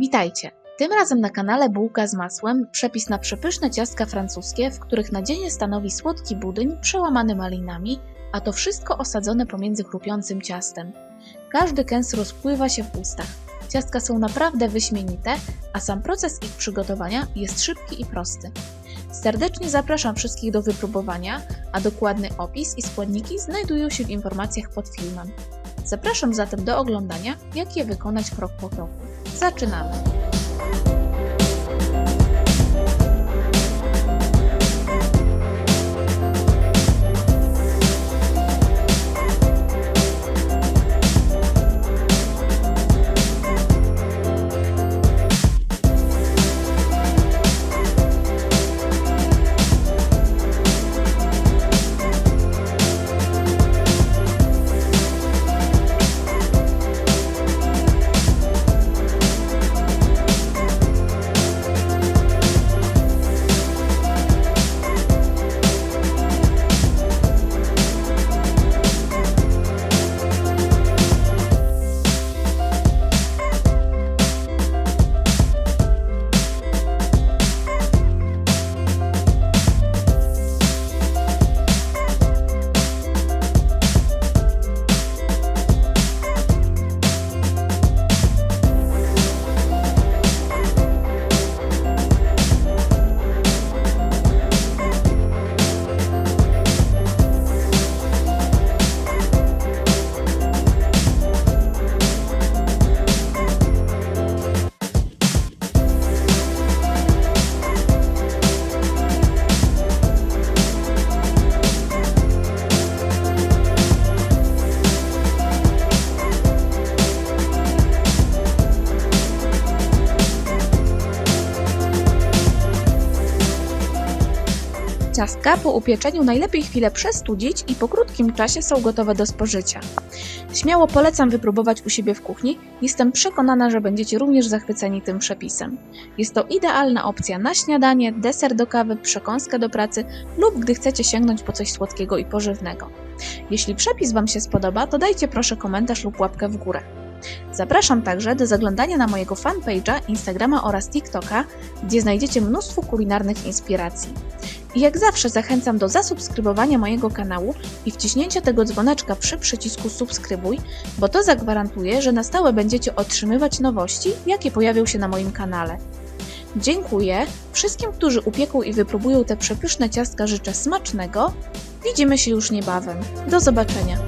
Witajcie! Tym razem na kanale Bułka z masłem przepis na przepyszne ciastka francuskie, w których nadzienie stanowi słodki budyń przełamany malinami, a to wszystko osadzone pomiędzy chrupiącym ciastem. Każdy kęs rozpływa się w ustach. Ciastka są naprawdę wyśmienite, a sam proces ich przygotowania jest szybki i prosty. Serdecznie zapraszam wszystkich do wypróbowania, a dokładny opis i składniki znajdują się w informacjach pod filmem. Zapraszam zatem do oglądania, jak je wykonać krok po kroku. Zaczynamy! Ciastka po upieczeniu najlepiej chwilę przestudzić i po krótkim czasie są gotowe do spożycia. Śmiało polecam wypróbować u siebie w kuchni. Jestem przekonana, że będziecie również zachwyceni tym przepisem. Jest to idealna opcja na śniadanie, deser do kawy, przekąskę do pracy lub gdy chcecie sięgnąć po coś słodkiego i pożywnego. Jeśli przepis Wam się spodoba, to dajcie proszę komentarz lub łapkę w górę. Zapraszam także do zaglądania na mojego fanpage'a, Instagrama oraz TikToka, gdzie znajdziecie mnóstwo kulinarnych inspiracji. I jak zawsze zachęcam do zasubskrybowania mojego kanału i wciśnięcia tego dzwoneczka przy przycisku subskrybuj, bo to zagwarantuje, że na stałe będziecie otrzymywać nowości, jakie pojawią się na moim kanale. Dziękuję wszystkim, którzy upieką i wypróbują te przepyszne ciastka. Życzę smacznego. Widzimy się już niebawem. Do zobaczenia.